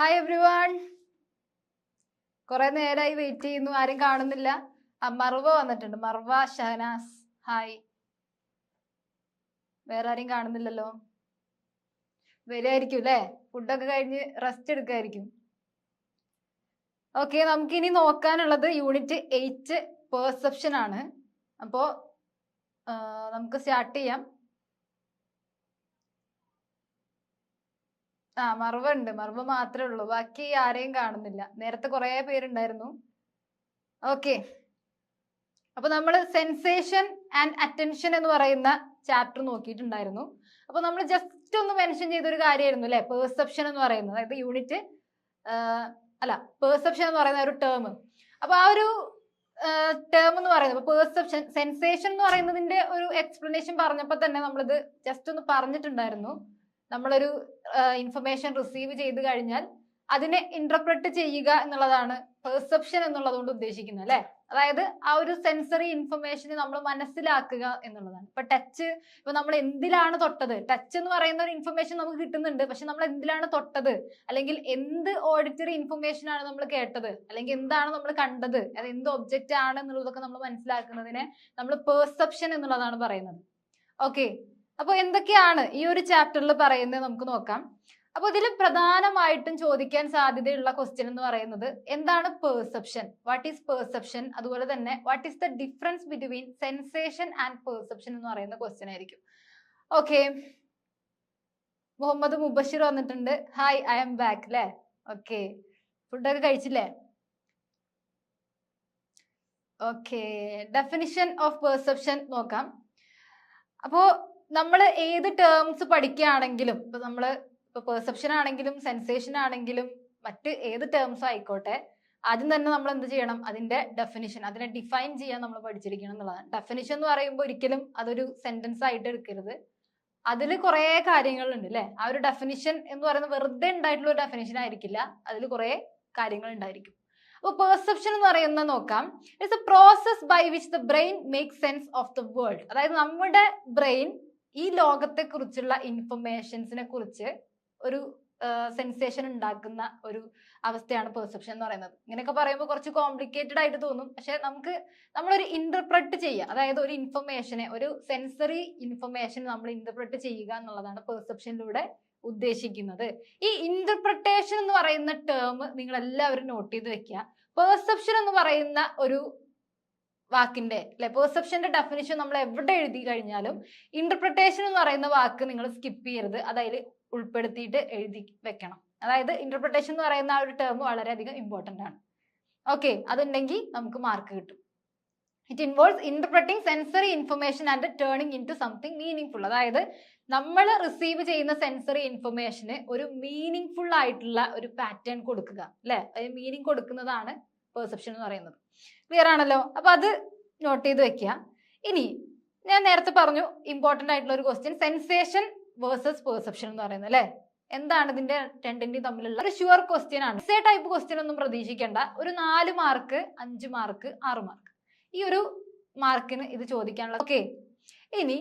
Hi every one കുറെ നേരമായി wait ചെയ്യുന്നു. ആരും കാണുന്നില്ല. ആ മർവ വന്നിട്ടുണ്ട്. മർവ ഷഹനാസ്. ഹായ് വേറെ ആരും കാണുന്നില്ലല്ലോ. വരുമായിരിക്കും അല്ലേ? ഫുഡൊക്കെ കഴിഞ്ഞ് റെസ്റ്റ് എടുക്കായിരിക്കും. ഓക്കെ നമുക്കിനി നോക്കാനുള്ളത് യൂണിറ്റ് എയ്റ്റ് പെർസെപ്ഷൻ ആണ്. അപ്പോ നമുക്ക് സ്റ്റാർട്ട് ചെയ്യാം. ആ മറവ് ഉണ്ട് മറവ് മാത്രമേ ഉള്ളൂ. ബാക്കി ആരെയും കാണുന്നില്ല. നേരത്തെ കുറെ പേരുണ്ടായിരുന്നു. ഓക്കെ. അപ്പൊ നമ്മൾ സെൻസേഷൻ ആൻഡ് അറ്റൻഷൻ എന്ന് പറയുന്ന ചാപ്റ്റർ നോക്കിയിട്ടുണ്ടായിരുന്നു. അപ്പൊ നമ്മൾ ജസ്റ്റ് ഒന്ന് മെൻഷൻ ചെയ്തൊരു കാര്യമായിരുന്നു അല്ലെ? പെർസെപ്ഷൻ എന്ന് പറയുന്നത്. അതായത് യൂണിറ്റ് അല്ല പെർസെപ്ഷൻ എന്ന് പറയുന്ന ഒരു ടേം അപ്പൊ ആ ഒരു ടേം എന്ന് പറയുന്നത് പെർസെപ്ഷൻ സെൻസേഷൻ എന്ന് പറയുന്നതിന്റെ ഒരു എക്സ്പ്ലനേഷൻ പറഞ്ഞപ്പോൾ തന്നെ നമ്മളിത് ജസ്റ്റ് ഒന്ന് പറഞ്ഞിട്ടുണ്ടായിരുന്നു. നമ്മളൊരു ഇൻഫർമേഷൻ റിസീവ് ചെയ്ത് കഴിഞ്ഞാൽ അതിനെ ഇന്റർപ്രറ്റ് ചെയ്യുക എന്നുള്ളതാണ് പെർസെപ്ഷൻ എന്നുള്ളത് കൊണ്ട് ഉദ്ദേശിക്കുന്നത് അല്ലെ? അതായത് ആ ഒരു സെൻസറി ഇൻഫർമേഷനെ നമ്മൾ മനസ്സിലാക്കുക എന്നുള്ളതാണ്. ഇപ്പൊ ടച്ച് ഇപ്പൊ നമ്മൾ എന്തിലാണ് തൊട്ടത്? ടച്ച് എന്ന് പറയുന്ന ഒരു ഇൻഫർമേഷൻ നമുക്ക് കിട്ടുന്നുണ്ട്. പക്ഷെ നമ്മൾ എന്തിലാണ് തൊട്ടത്? അല്ലെങ്കിൽ എന്ത് ഓഡിറ്ററി ഇൻഫർമേഷൻ ആണ് നമ്മൾ കേട്ടത്? അല്ലെങ്കിൽ എന്താണ് നമ്മൾ കണ്ടത്? അത് എന്ത് ഒബ്ജക്റ്റ് ആണ് എന്നുള്ളതൊക്കെ നമ്മൾ മനസ്സിലാക്കുന്നതിനെ നമ്മൾ പെർസെപ്ഷൻ എന്നുള്ളതാണ് പറയുന്നത്. ഓക്കെ അപ്പൊ എന്തൊക്കെയാണ് ഈ ഒരു ചാപ്റ്ററിൽ പറയുന്നത് നമുക്ക് നോക്കാം. അപ്പൊ ഇതിൽ പ്രധാനമായിട്ടും ചോദിക്കാൻ സാധ്യതയുള്ള ക്വസ്റ്റ്യൻ എന്ന് പറയുന്നത് എന്താണ് പെർസെപ്ഷൻ വാട്ട് ഈസ് പെർസെപ്ഷൻ അതുപോലെ തന്നെ what is the difference between sensation and perception എന്ന് പറയുന്ന ക്വസ്റ്റ്യൻ ആയിരിക്കും. ഓക്കെ മുഹമ്മദ് മുബഷിർ വന്നിട്ടുണ്ട്. ഹായ് ഐ എം ബാക്ക് അല്ലേ ഓക്കെ ഫുഡൊക്കെ കഴിച്ചില്ലേ? ഓക്കെ ഡെഫിനിഷൻ ഓഫ് പെർസെപ്ഷൻ നോക്കാം. അപ്പോ നമ്മൾ ഏത് ടേംസ് പഠിക്കുകയാണെങ്കിലും ഇപ്പൊ നമ്മൾ ഇപ്പൊ പെർസെപ്ഷൻ ആണെങ്കിലും സെൻസേഷൻ ആണെങ്കിലും മറ്റ് ഏത് ടേംസ് ആയിക്കോട്ടെ ആദ്യം തന്നെ നമ്മൾ എന്ത് ചെയ്യണം? അതിന്റെ ഡെഫിനിഷൻ അതിനെ ഡിഫൈൻ ചെയ്യാൻ നമ്മൾ പഠിച്ചിരിക്കണം എന്നുള്ളതാണ്. ഡെഫിനിഷൻ എന്ന് പറയുമ്പോൾ ഒരിക്കലും അതൊരു സെന്റൻസ് ആയിട്ട് എടുക്കരുത്. അതിൽ കുറേ കാര്യങ്ങളുണ്ട് അല്ലേ ആ ഒരു ഡെഫിനിഷൻ എന്ന് പറയുന്നത് വെറുതെ ഉണ്ടായിട്ടുള്ള ഒരു ഡെഫിനിഷൻ ആയിരിക്കില്ല. അതിൽ കുറേ കാര്യങ്ങൾ ഉണ്ടായിരിക്കും. അപ്പോൾ പെർസെപ്ഷൻ എന്ന് പറയുന്നത് നോക്കാം. It's a process by which the brain make sense of the world അതായത് നമ്മുടെ ബ്രെയിൻ ഈ ലോകത്തെ കുറിച്ചുള്ള ഇൻഫർമേഷൻസിനെ കുറിച്ച് ഒരു സെൻസേഷൻ ഉണ്ടാക്കുന്ന ഒരു അവസ്ഥയാണ് പെർസെപ്ഷൻ എന്ന് പറയുന്നത്. ഇങ്ങനെയൊക്കെ പറയുമ്പോൾ കുറച്ച് കോംപ്ലിക്കേറ്റഡ് ആയിട്ട് തോന്നും. പക്ഷെ നമുക്ക് നമ്മളൊരു ഇന്റർപ്രറ്റ് ചെയ്യുക അതായത് ഒരു ഇൻഫർമേഷനെ ഒരു സെൻസറി ഇൻഫർമേഷൻ നമ്മൾ ഇന്റർപ്രറ്റ് ചെയ്യുക എന്നുള്ളതാണ് പെർസെപ്ഷനിലൂടെ ഉദ്ദേശിക്കുന്നത്. ഈ ഇന്റർപ്രിട്ടേഷൻ എന്ന് പറയുന്ന ടേം നിങ്ങൾ എല്ലാവരും നോട്ട് ചെയ്ത് വെക്കുക പെർസെപ്ഷൻ എന്ന് പറയുന്ന ഒരു വാക്കിന്റെ അല്ലെ? പെർസെപ്ഷന്റെ ഡെഫിനിഷൻ നമ്മൾ എവിടെ എഴുതി കഴിഞ്ഞാലും ഇന്റർപ്രിട്ടേഷൻ എന്ന് പറയുന്ന വാക്ക് നിങ്ങൾ സ്കിപ്പ് ചെയ്യരുത്. അതായത് ഉൾപ്പെടുത്തിയിട്ട് എഴുതി വെക്കണം. അതായത് ഇന്റർപ്രിട്ടേഷൻ എന്ന് പറയുന്ന ആ ഒരു ടേം വളരെയധികം ഇമ്പോർട്ടന്റ് ആണ്. ഓക്കെ അതുണ്ടെങ്കിൽ നമുക്ക് മാർക്ക് കിട്ടും. It involves interpreting sensory information and turning into something meaningful അതായത് നമ്മൾ റിസീവ് ചെയ്യുന്ന സെൻസറി ഇൻഫർമേഷന് ഒരു മീനിങ് ഫുൾ ആയിട്ടുള്ള ഒരു പാറ്റേൺ കൊടുക്കുക അല്ലെ? മീനിങ് കൊടുക്കുന്നതാണ് പെർസെപ്ഷൻ എന്ന് പറയുന്നത്. ക്ലിയർ ആണല്ലോ? അപ്പൊ അത് നോട്ട് ചെയ്ത് വെക്കുക ഇനി ഞാൻ നേരത്തെ പറഞ്ഞു ഇമ്പോർട്ടന്റ് ആയിട്ടുള്ള ഒരു ക്വസ്റ്റ്യൻ സെൻസേഷൻ വേഴ്സസ് പെർസെപ്ഷൻ എന്ന് പറയുന്നത് അല്ലെ? എന്താണ് ഇതിന്റെ രണ്ടിന്റെയും തമ്മിലുള്ള ഒരു ഷുവർ ക്വസ്റ്റ്യൻ ആണ്. എസ്സേ ടൈപ്പ് ക്വസ്റ്റ്യൻ ഒന്നും പ്രതീക്ഷിക്കേണ്ട. ഒരു നാല് മാർക്ക് അഞ്ച് മാർക്ക് ആറ് മാർക്ക് ഈ ഒരു മാർക്കിന് ഇത് ചോദിക്കാനുള്ള ഓക്കെ ഇനി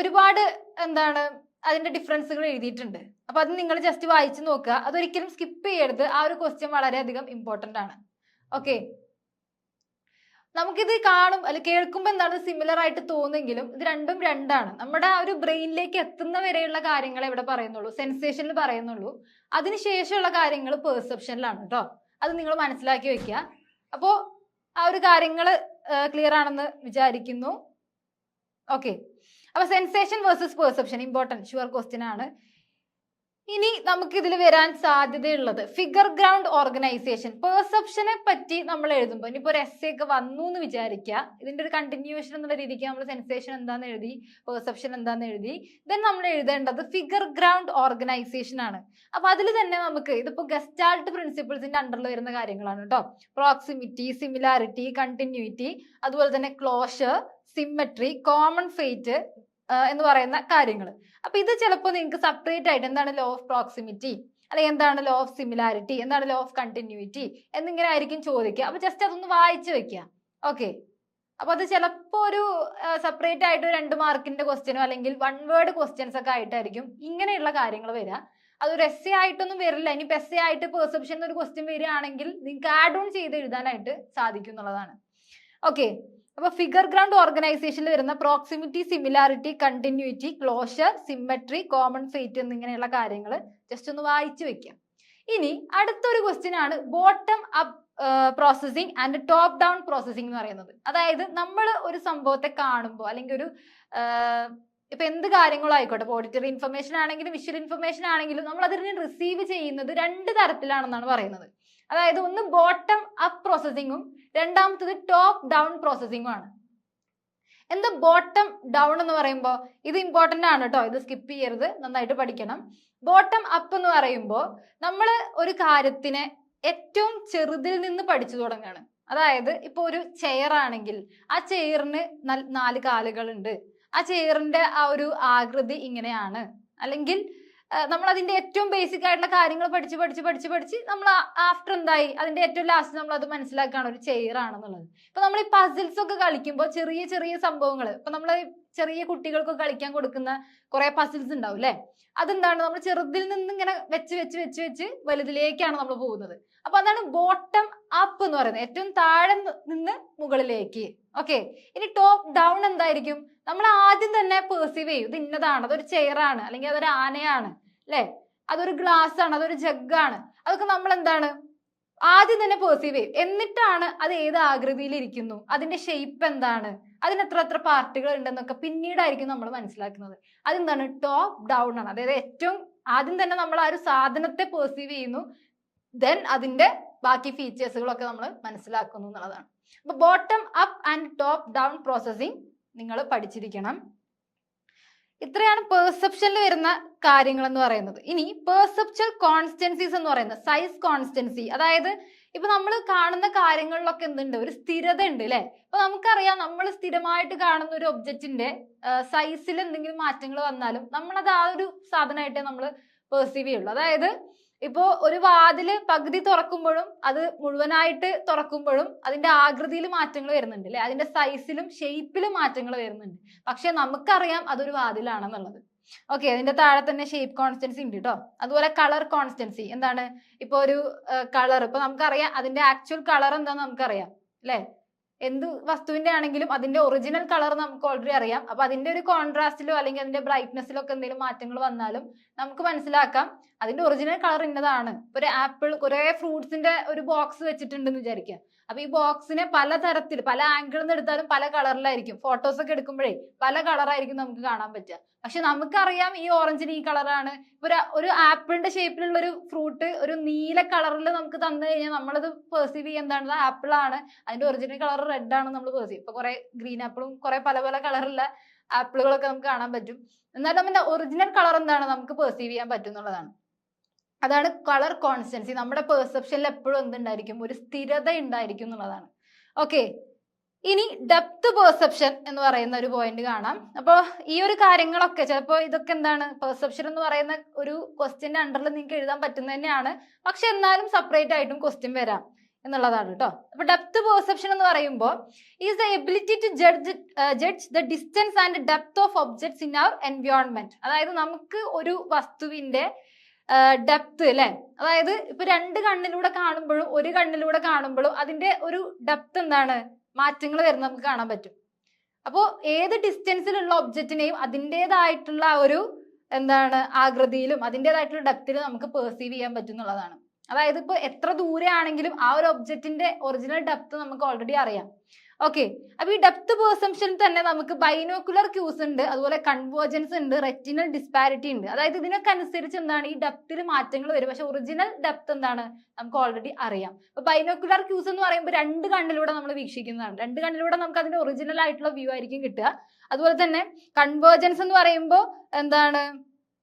ഒരുപാട് എന്താണ് അതിന്റെ ഡിഫറൻസുകൾ എഴുതിയിട്ടുണ്ട്. അപ്പൊ അത് നിങ്ങൾ ജസ്റ്റ് വായിച്ചു നോക്കുക. അതൊരിക്കലും സ്കിപ്പ് ചെയ്യരുത്. ആ ഒരു ക്വസ്റ്റ്യൻ വളരെയധികം ഇമ്പോർട്ടന്റ് ആണ്. ഓക്കെ നമുക്കിത് കാണും അല്ല കേൾക്കുമ്പോൾ എന്താണ് സിമിലർ ആയിട്ട് തോന്നുമെങ്കിലും ഇത് രണ്ടും രണ്ടാണ്. നമ്മുടെ ആ ഒരു ബ്രെയിനിലേക്ക് എത്തുന്ന വരെയുള്ള കാര്യങ്ങൾ ഇവിടെ പറയുന്നുള്ളൂ സെൻസേഷനിൽ പറയുന്നുള്ളൂ. അതിനുശേഷമുള്ള കാര്യങ്ങൾ പെർസെപ്ഷനിലാണ് കേട്ടോ അത് നിങ്ങൾ മനസ്സിലാക്കി വെക്കുക. അപ്പോൾ ആ ഒരു കാര്യങ്ങൾ ക്ലിയർ ആണെന്ന് വിചാരിക്കുന്നു. ഓക്കെ അപ്പൊ sensation versus perception important sure question ആണ്. ഇനി നമുക്ക് ഇതിൽ വരാൻ സാധ്യതയുള്ളത് ഫിഗർ ഗ്രൗണ്ട് ഓർഗനൈസേഷൻ പെർസെപ്ഷനെ പറ്റി നമ്മൾ എഴുതുമ്പോൾ ഇനിയിപ്പോൾ ഒരു എസ് ഒക്കെ വന്നു എന്ന് വിചാരിക്കുക ഇതിന്റെ ഒരു കണ്ടിന്യൂഷൻ എന്നുള്ള രീതിക്ക് നമ്മൾ സെൻസേഷൻ എന്താണെന്ന് എഴുതി പെർസെപ്ഷൻ എന്താണെന്ന് എഴുതി ദെൻ നമ്മൾ എഴുതേണ്ടത് ഫിഗർ ഗ്രൗണ്ട് ഓർഗനൈസേഷൻ ആണ്. അപ്പൊ അതിൽ തന്നെ നമുക്ക് ഇതിപ്പോ ഗസ്റ്റാൾട്ട് പ്രിൻസിപ്പിൾസിന്റെ അണ്ടറിൽ വരുന്ന കാര്യങ്ങളാണ് കേട്ടോ. പ്രോക്സിമിറ്റി സിമിലാരിറ്റി കണ്ടിന്യൂറ്റി അതുപോലെ തന്നെ ക്ലോഷർ സിമ്മട്രി കോമൺ ഫേറ്റ് എന്ന് പറയുന്ന കാര്യങ്ങൾ അപ്പൊ ഇത് ചിലപ്പോൾ നിങ്ങൾക്ക് സെപ്പറേറ്റ് ആയിട്ട് എന്താണ് ലോ ഓഫ് പ്രോക്സിമിറ്റി അല്ലെങ്കിൽ എന്താണ് ലോ ഓഫ് സിമിലാരിറ്റി എന്താണ് ലോ ഓഫ് കണ്ടിന്യൂറ്റി എന്നിങ്ങനെ ആയിരിക്കും ചോദിക്കുക. അപ്പൊ ജസ്റ്റ് അതൊന്ന് വായിച്ചു വെക്കുക. ഓക്കെ അപ്പൊ അത് ചിലപ്പോ ഒരു സെപ്പറേറ്റ് ആയിട്ട് രണ്ട് മാർക്കിന്റെ ക്വസ്റ്റ്യനോ അല്ലെങ്കിൽ വൺ വേർഡ് ക്വസ്റ്റ്യൻസ് ഒക്കെ ആയിട്ടായിരിക്കും ഇങ്ങനെയുള്ള കാര്യങ്ങൾ വരിക. അതൊരു എസ് എ ആയിട്ടൊന്നും വരില്ല. ഇനി എസ് എ ആയിട്ട് പെർസെപ്ഷൻ ഒരു ക്വസ്റ്റ്യൻ വരികയാണെങ്കിൽ നിങ്ങൾക്ക് ആഡ് ഓൺ ചെയ്ത് എഴുതാനായിട്ട് സാധിക്കും എന്നുള്ളതാണ്. ഓക്കെ അപ്പൊ ഫിഗർ ഗ്രൗണ്ട് ഓർഗനൈസേഷനിൽ വരുന്ന proximity similarity continuity closure symmetry common fate എന്നിങ്ങനെയുള്ള കാര്യങ്ങൾ ജസ്റ്റ് ഒന്ന് വായിച്ചു വെക്കാം. ഇനി അടുത്തൊരു ക്വസ്റ്റ്യൻ ആണ് bottom up processing and top down processing എന്ന് പറയുന്നത്. അതായത് നമ്മൾ ഒരു സംഭവത്തെ കാണുമ്പോൾ അല്ലെങ്കിൽ ഒരു ഇപ്പൊ എന്ത് കാര്യങ്ങളും ആയിക്കോട്ടെ? ഓഡിറ്ററി ഇൻഫർമേഷൻ ആണെങ്കിലും വിഷ്വൽ ഇൻഫർമേഷൻ ആണെങ്കിലും നമ്മൾ അതിനെ റിസീവ് ചെയ്യുന്നത് രണ്ട് തരത്തിലാണെന്നാണ് പറയുന്നത്. അതായത് ഒന്ന് ബോട്ടം അപ്പ് പ്രോസസ്സിങ്ങും രണ്ടാമത്തത് ടോപ്പ് ഡൗൺ പ്രോസസ്സിങ്ങും ആണ്. എന്താ ബോട്ടം ഡൗൺ എന്ന് പറയുമ്പോൾ ഇത് ഇമ്പോർട്ടന്റ് ആണ് കേട്ടോ ഇത് സ്കിപ്പ് ചെയ്യരുത്. നന്നായിട്ട് പഠിക്കണം. ബോട്ടം അപ്പ് എന്ന് പറയുമ്പോൾ നമ്മൾ ഒരു കാര്യത്തിനെ ഏറ്റവും ചെറുതിൽ നിന്ന് പഠിച്ചു തുടങ്ങുകയാണ് അതായത് ഇപ്പോൾ ഒരു ചെയർ ആണെങ്കിൽ ആ ചെയറിന് നാല് കാലുകളുണ്ട്. ആ ചെയറിന്റെ ആ ഒരു ആകൃതി ഇങ്ങനെയാണ്. അല്ലെങ്കിൽ നമ്മൾ അതിന്റെ ഏറ്റവും ബേസിക് ആയിട്ടുള്ള കാര്യങ്ങൾ പഠിച്ച് പഠിച്ച് പഠിച്ച് പഠിച്ച് നമ്മൾ ആഫ്റ്റർ എന്തായി? അതിന്റെ ഏറ്റവും ലാസ്റ്റ് നമ്മൾ അത് മനസ്സിലാക്കുകയാണ് ഒരു ചെയർ ആണെന്നുള്ളത്. ഇപ്പൊ നമ്മൾ ഈ പസിൽസ് ഒക്കെ കളിക്കുമ്പോൾ ചെറിയ ചെറിയ സംഭവങ്ങൾ ഇപ്പൊ നമ്മൾ ചെറിയ കുട്ടികൾക്ക് കളിക്കാൻ കൊടുക്കുന്ന കുറെ പസിൽസ് ഉണ്ടാവും അല്ലെ അതെന്താണ്? നമ്മൾ ചെറുതിൽ നിന്ന് ഇങ്ങനെ വെച്ച് വെച്ച് വെച്ച് വെച്ച് വലുതിലേക്കാണ് നമ്മൾ പോകുന്നത്. അപ്പൊ അതാണ് ബോട്ടം അപ്പ് എന്ന് പറയുന്നത്. ഏറ്റവും താഴെ നിന്ന് മുകളിലേക്ക്. ഓക്കെ ഇനി ടോപ്പ് ഡൗൺ എന്തായിരിക്കും? നമ്മൾ ആദ്യം തന്നെ പെർസീവ് ചെയ്യും. ഇത് ഇന്നതാണ്. അതൊരു ചെയറാണ് അല്ലെങ്കിൽ അതൊരു ആനയാണ്. അല്ലെ അതൊരു ഗ്ലാസ് ആണ്. അതൊരു ജഗ്ഗാണ് അതൊക്കെ നമ്മൾ എന്താണ്? ആദ്യം തന്നെ പെർസീവ് ചെയ്യും. എന്നിട്ടാണ് അത് ഏത് ആകൃതിയിൽ ഇരിക്കുന്നു? അതിന്റെ ഷേപ്പ് എന്താണ്? അതിന് എത്ര എത്ര പാർട്ടികൾ ഉണ്ടെന്നൊക്കെ പിന്നീടായിരിക്കും നമ്മൾ മനസ്സിലാക്കുന്നത്. അതെന്താണ്? ടോപ്പ് ഡൗൺ ആണ്. അതായത് ഏറ്റവും ആദ്യം തന്നെ നമ്മൾ ആ ഒരു സാധനത്തെ പെർസീവ് ചെയ്യുന്നു. ദെൻ അതിന്റെ ബാക്കി ഫീച്ചേഴ്സുകളൊക്കെ നമ്മൾ മനസ്സിലാക്കുന്നു എന്നുള്ളതാണ്. അപ്പൊ bottom up and top down processing നിങ്ങൾ പഠിച്ചിരിക്കണം. ഇത്രയാണ് പെർസെപ്ഷനിൽ വരുന്ന കാര്യങ്ങൾ എന്ന് പറയുന്നത്. ഇനി പെർസെപ്ച്വൽ കോൺസ്റ്റൻസീസ് എന്ന് പറയുന്നത് സൈസ് കോൺസ്റ്റൻസി അതായത് ഇപ്പൊ നമ്മൾ കാണുന്ന കാര്യങ്ങളിലൊക്കെ എന്തുണ്ട്? ഒരു സ്ഥിരത ഉണ്ട് അല്ലെ അപ്പൊ നമുക്കറിയാം നമ്മൾ സ്ഥിരമായിട്ട് കാണുന്ന ഒരു ഒബ്ജക്റ്റിന്റെ സൈസിൽ എന്തെങ്കിലും മാറ്റങ്ങൾ വന്നാലും നമ്മളത് ആ ഒരു സാധനമായിട്ടേ നമ്മൾ പെർസീവ് ചെയ്യുള്ളൂ. അതായത് ഇപ്പോ ഒരു വാതിൽ പകുതി തുറക്കുമ്പോഴും അത് മുഴുവനായിട്ട് തുറക്കുമ്പോഴും അതിന്റെ ആകൃതിയിൽ മാറ്റങ്ങൾ വരുന്നുണ്ട് അല്ലെ അതിന്റെ സൈസിലും ഷേപ്പിലും മാറ്റങ്ങൾ വരുന്നുണ്ട്. പക്ഷെ നമുക്കറിയാം അതൊരു വാതിലാണെന്നുള്ളത്. ഓക്കെ അതിന്റെ താഴെ തന്നെ ഷേപ്പ് കോൺസ്റ്റൻസി ഉണ്ട് കേട്ടോ അതുപോലെ കളർ കോൺസ്റ്റൻസി എന്താണ്? ഇപ്പൊ ഒരു കളർ ഇപ്പൊ നമുക്കറിയാം അതിന്റെ ആക്ച്വൽ കളർ എന്താന്ന് നമുക്കറിയാം അല്ലെ? എന്ത് വസ്തുവിന്റെ ആണെങ്കിലും അതിന്റെ ഒറിജിനൽ കളർ നമുക്ക് ഓൾറെഡി അറിയാം. അപ്പൊ അതിന്റെ ഒരു കോൺട്രാസ്റ്റിലോ അല്ലെങ്കിൽ അതിന്റെ ബ്രൈറ്റ്നെസ്സിലോ ഒക്കെ എന്തെങ്കിലും മാറ്റങ്ങൾ വന്നാലും നമുക്ക് മനസ്സിലാക്കാം. അതിന്റെ ഒറിജിനൽ കളർ ഇന്നതാണ്. ഒരു ആപ്പിൾ കുറെ ഫ്രൂട്ട്സിന്റെ ഒരു ബോക്സ് വെച്ചിട്ടുണ്ടെന്ന് വിചാരിക്കുക അപ്പൊ ഈ ബോക്സിനെ പല തരത്തിൽ പല ആംഗിളിൽ നിന്ന് എടുത്താലും പല കളറിലായിരിക്കും ഫോട്ടോസ് ഒക്കെ എടുക്കുമ്പോഴേ പല കളറായിരിക്കും നമുക്ക് കാണാൻ പറ്റുക. പക്ഷെ നമുക്കറിയാം ഈ ഓറഞ്ചിന് ഈ കളറാണ് ഒരു ഒരു ആപ്പിളിന്റെ ഷേപ്പിലുള്ള ഒരു ഫ്രൂട്ട് ഒരു നീല കളറിൽ നമുക്ക് തന്നു കഴിഞ്ഞാൽ നമ്മളത് പെർസീവ് ചെയ്യുക എന്താണ്? ആപ്പിൾ ആണ്. അതിന്റെ ഒറിജിനൽ കളർ റെഡ് ആണ് നമ്മൾ പെർസീവ് ഇപ്പൊ കുറെ ഗ്രീൻ ആപ്പിളും കുറെ പല പല കളറുള്ള ആപ്പിളുകളൊക്കെ നമുക്ക് കാണാൻ പറ്റും. എന്നാൽ നമ്മുടെ ഒറിജിനൽ കളർ എന്താണ് നമുക്ക് പെർസീവ് ചെയ്യാൻ പറ്റും എന്നുള്ളതാണ്. അതാണ് കളർ കോൺസ്റ്റൻസി നമ്മുടെ പെർസെപ്ഷനിൽ എപ്പോഴും എന്തുണ്ടായിരിക്കും? ഒരു സ്ഥിരത ഉണ്ടായിരിക്കും എന്നുള്ളതാണ്. ഓക്കെ ഇനി ഡെപ്ത് പെർസെപ്ഷൻ എന്ന് പറയുന്ന ഒരു പോയിന്റ് കാണാം. അപ്പോൾ ഈ ഒരു കാര്യങ്ങളൊക്കെ ചിലപ്പോൾ ഇതൊക്കെ എന്താണ്? പെർസെപ്ഷൻ എന്ന് പറയുന്ന ഒരു ക്വസ്റ്റ്യന്റെ അണ്ടറിൽ നിങ്ങൾക്ക് എഴുതാൻ പറ്റുന്ന തന്നെയാണ്. പക്ഷെ എന്നാലും സെപ്പറേറ്റ് ആയിട്ടും ക്വസ്റ്റ്യൻ വരാം എന്നുള്ളതാണ് കേട്ടോ. അപ്പൊ ഡെപ്ത് പെർസെപ്ഷൻ എന്ന് പറയുമ്പോൾ is the ability to judge judge the distance and depth of objects in our environment അതായത് നമുക്ക് ഒരു വസ്തുവിന്റെ ഡെപ്ത് അല്ലെ അതായത് ഇപ്പൊ രണ്ട് കണ്ണിലൂടെ കാണുമ്പോഴും ഒരു കണ്ണിലൂടെ കാണുമ്പോഴും അതിന്റെ ഒരു ഡെപ്ത് എന്താണ്? മാറ്റങ്ങൾ വരുന്നത് നമുക്ക് കാണാൻ പറ്റും. അപ്പോൾ ഏത് ഡിസ്റ്റൻസിലുള്ള ഒബ്ജക്റ്റിനെയും അതിന്റെതായിട്ടുള്ള ഒരു എന്താണ് ആകൃതിയിലും അതിന്റെതായിട്ടുള്ള ഡെപ്തിലും നമുക്ക് പെർസീവ് ചെയ്യാൻ പറ്റും എന്നുള്ളതാണ്. അതായത് ഇപ്പൊ എത്ര ദൂരെ ആണെങ്കിലും ആ ഒരു ഒബ്ജക്റ്റിന്റെ ഒറിജിനൽ ഡെപ്ത് നമുക്ക് ഓൾറെഡി അറിയാം. ഓക്കെ അപ്പൊ ഈ ഡെപ്ത് പെർസെപ്ഷൻ തന്നെ നമുക്ക് ബൈനോക്കുലർ ക്യൂസ് ഉണ്ട്. അതുപോലെ കൺവേർജൻസ് ഉണ്ട് റെറ്റിനൽ ഡിസ്പാരിറ്റി ഉണ്ട്. അതായത് ഇതിനൊക്കെ അനുസരിച്ച് എന്താണ്? ഈ ഡെപ്തിൽ മാറ്റങ്ങൾ വരും. പക്ഷെ ഒറിജിനൽ ഡെപ്ത് എന്താണ്? നമുക്ക് ഓൾറെഡി അറിയാം. അപ്പൊ ബൈനോക്കുലർ ക്യൂസ് എന്ന് പറയുമ്പോൾ രണ്ട് കണ്ണിലൂടെ നമ്മൾ വീക്ഷിക്കുന്നതാണ്. രണ്ട് കണ്ണിലൂടെ നമുക്ക് അതിന്റെ ഒറിജിനൽ ആയിട്ടുള്ള വ്യൂ ആയിരിക്കും കിട്ടുക. അതുപോലെ തന്നെ കൺവേർജൻസ് എന്ന് പറയുമ്പോൾ എന്താണ്?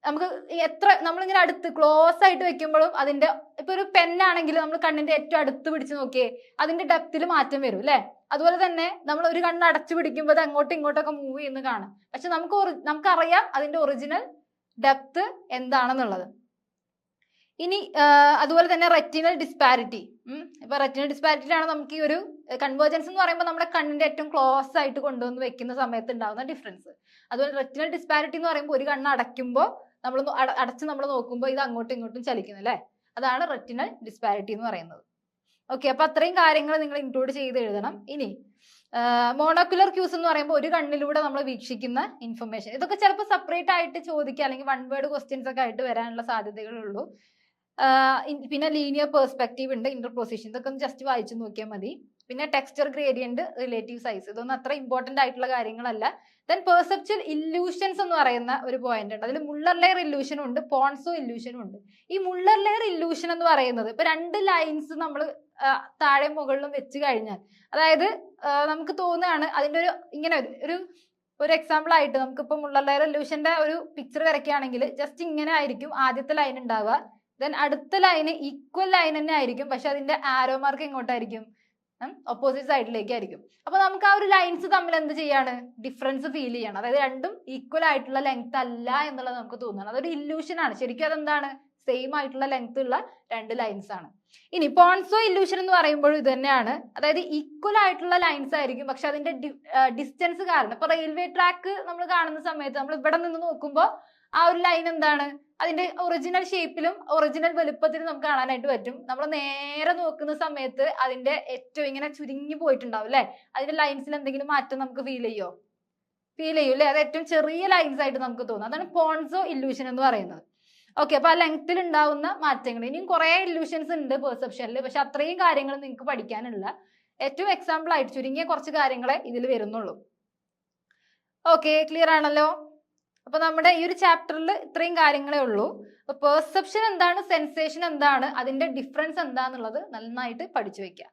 നമുക്ക് എത്ര നമ്മളിങ്ങനെ അടുത്ത് ക്ലോസ് ആയിട്ട് വെക്കുമ്പോഴും അതിന്റെ ഇപ്പൊ ഒരു പെന്നാണെങ്കിൽ നമ്മൾ കണ്ണിന്റെ ഏറ്റവും അടുത്ത് പിടിച്ച് നോക്കിയേ അതിന്റെ ഡെപ്തിൽ മാറ്റം വരും അല്ലെ അതുപോലെ തന്നെ നമ്മൾ ഒരു കണ്ണ് അടച്ചു പിടിക്കുമ്പോൾ അത് അങ്ങോട്ടും ഇങ്ങോട്ടൊക്കെ മൂവ് ചെയ്യുന്ന കാണാം. പക്ഷെ നമുക്ക് നമുക്കറിയാം അതിന്റെ ഒറിജിനൽ ഡെപ്ത് എന്താണെന്നുള്ളത്. ഇനി അതുപോലെ തന്നെ റെറ്റിനൽ ഡിസ്പാരിറ്റി ഇപ്പൊ റെറ്റിനൽ ഡിസ്പാരിറ്റിയിലാണ് നമുക്ക് ഈ ഒരു കൺവേർജൻസ് എന്ന് പറയുമ്പോൾ നമ്മുടെ കണ്ണിന്റെ ഏറ്റവും ക്ലോസ് ആയിട്ട് കൊണ്ടുവന്ന് വെക്കുന്ന സമയത്ത് ഉണ്ടാകുന്ന ഡിഫറൻസ് അതുപോലെ റെറ്റിനൽ ഡിസ്പാരിറ്റി എന്ന് പറയുമ്പോൾ ഒരു കണ്ണ് അടയ്ക്കുമ്പോൾ നമ്മൾ അടച്ച് നമ്മൾ നോക്കുമ്പോൾ ഇത് അങ്ങോട്ടും ഇങ്ങോട്ടും ചലിക്കുന്നു അല്ലേ? അതാണ് റെറ്റിനൽ ഡിസ്പാരിറ്റി എന്ന് പറയുന്നത്. ഓക്കെ അപ്പൊ അത്രയും കാര്യങ്ങൾ നിങ്ങൾ ഇൻക്ലൂഡ് ചെയ്ത് എഴുതണം. ഇനി മോണോക്കുലർ ക്യൂസ് എന്ന് പറയുമ്പോൾ ഒരു കണ്ണിലൂടെ നമ്മൾ വീക്ഷിക്കുന്ന ഇൻഫർമേഷൻ ഇതൊക്കെ ചിലപ്പോൾ സെപ്പറേറ്റ് ആയിട്ട് ചോദിക്കുക അല്ലെങ്കിൽ വൺ വേർഡ് ക്വസ്റ്റ്യൻസ് ഒക്കെ ആയിട്ട് വരാനുള്ള സാധ്യതകളുള്ളൂ പിന്നെ ലീനിയർ പെർസ്പെക്റ്റീവ് ഉണ്ട് ഇന്റർപൊസിഷൻ ഇതൊക്കെ ഒന്ന് ജസ്റ്റ് വായിച്ചു നോക്കിയാൽ മതി. പിന്നെ ടെക്സ്ചർ ഗ്രേഡിയന്റ് റിലേറ്റീവ് സൈസ് ഇതൊന്നും അത്ര ഇമ്പോർട്ടന്റ് ആയിട്ടുള്ള കാര്യങ്ങളല്ല. ദെൻ പെർസെപ്ച്വൽ ഇല്യൂഷൻസ് എന്ന് പറയുന്ന ഒരു പോയിന്റ് ഉണ്ട്. അതിൽ മുള്ളർ ലെയർ ഇല്യൂഷനും ഉണ്ട് പോൺസോ ഇല്യൂഷനും ഉണ്ട്. ഈ മുള്ളർ ലെയർ ഇല്യൂഷൻ എന്ന് പറയുന്നത് ഇപ്പൊ രണ്ട് ലൈൻസ് നമ്മൾ താഴെ മുകളിലും വെച്ച് കഴിഞ്ഞാൽ അതായത് നമുക്ക് തോന്നുകയാണ് അതിന്റെ ഒരു ഇങ്ങനെ ഒരു ഒരു എക്സാമ്പിൾ ആയിട്ട് നമുക്കിപ്പോൾ മുള്ളർ ലെയർ ഇല്യൂഷന്റെ ഒരു പിക്ചർ വരയ്ക്കുകയാണെങ്കിൽ ജസ്റ്റ് ഇങ്ങനെ ആയിരിക്കും ആദ്യത്തെ ലൈൻ ഉണ്ടാവുക. ദെൻ അടുത്ത ലൈന് ഈക്വൽ ലൈൻ തന്നെ ആയിരിക്കും പക്ഷെ അതിന്റെ ആരോ മാർക്ക് എങ്ങോട്ടായിരിക്കും? ഓപ്പോസിറ്റ് സൈഡിലേക്ക് ആയിരിക്കും. അപ്പൊ നമുക്ക് ആ ഒരു ലൈൻസ് തമ്മിൽ എന്ത് ചെയ്യാണ്? ഡിഫറൻസ് ഫീൽ ചെയ്യണം. അതായത് രണ്ടും ഈക്വൽ ആയിട്ടുള്ള ലെങ്ത് അല്ല എന്നുള്ളത് നമുക്ക് തോന്നണം അതൊരു ഇല്യൂഷൻ ആണ്. ശരിക്കും അതെന്താണ്? സെയിം ആയിട്ടുള്ള ലെങ്ത് ഉള്ള രണ്ട് ലൈൻസ് ആണ്. ഇനി പോൺസോ ഇല്യൂഷൻ എന്ന് പറയുമ്പോഴും ഇത് തന്നെയാണ്. അതായത് ഈക്വൽ ആയിട്ടുള്ള ലൈൻസ് ആയിരിക്കും പക്ഷെ അതിന്റെ ഡിസ്റ്റൻസ് കാരണം. ഇപ്പൊ റെയിൽവേ ട്രാക്ക് നമ്മൾ കാണുന്ന സമയത്ത് നമ്മൾ ഇവിടെ നിന്ന് നോക്കുമ്പോൾ ആ ഒരു ലൈൻ എന്താണ്? അതിന്റെ ഒറിജിനൽ ഷേപ്പിലും ഒറിജിനൽ വലുപ്പത്തിലും നമുക്ക് കാണാനായിട്ട് പറ്റും. നമ്മൾ നേരെ നോക്കുന്ന സമയത്ത് അതിന്റെ ഏറ്റവും ഇങ്ങനെ ചുരുങ്ങി പോയിട്ടുണ്ടാവും അല്ലെ? അതിന്റെ ലൈൻസിൽ എന്തെങ്കിലും മാറ്റം നമുക്ക് ഫീൽ ചെയ്യോ? ഫീൽ ചെയ്യും അല്ലെ? അത് ഏറ്റവും ചെറിയ ലൈൻസ് ആയിട്ട് നമുക്ക് തോന്നും. അതാണ് പോൺസോ ഇല്യൂഷൻ എന്ന് പറയുന്നത്. ഓക്കെ അപ്പൊ ആ ലെങ്ത്തിൽ ഉണ്ടാവുന്ന മാറ്റങ്ങൾ. ഇനിയും കുറെ ഇല്യൂഷൻസ് ഉണ്ട് പെർസെപ്ഷനിൽ പക്ഷെ അത്രയും കാര്യങ്ങൾ നിങ്ങൾക്ക് പഠിക്കാനുള്ള ഏറ്റവും എക്സാമ്പിൾ ആയിട്ട് ചുരുങ്ങിയ കുറച്ച് കാര്യങ്ങളെ ഇതിൽ വരുന്നുള്ളൂ. ഓക്കെ ക്ലിയർ ആണല്ലോ? അപ്പൊ നമ്മുടെ ഈ ഒരു ചാപ്റ്ററിൽ ഇത്രയും കാര്യങ്ങളേ ഉള്ളൂ. അപ്പൊ പെർസെപ്ഷൻ എന്താണ് സെൻസേഷൻ എന്താണ് അതിന്റെ ഡിഫറൻസ് എന്താന്നുള്ളത് നന്നായിട്ട് പഠിച്ചു വെക്കുക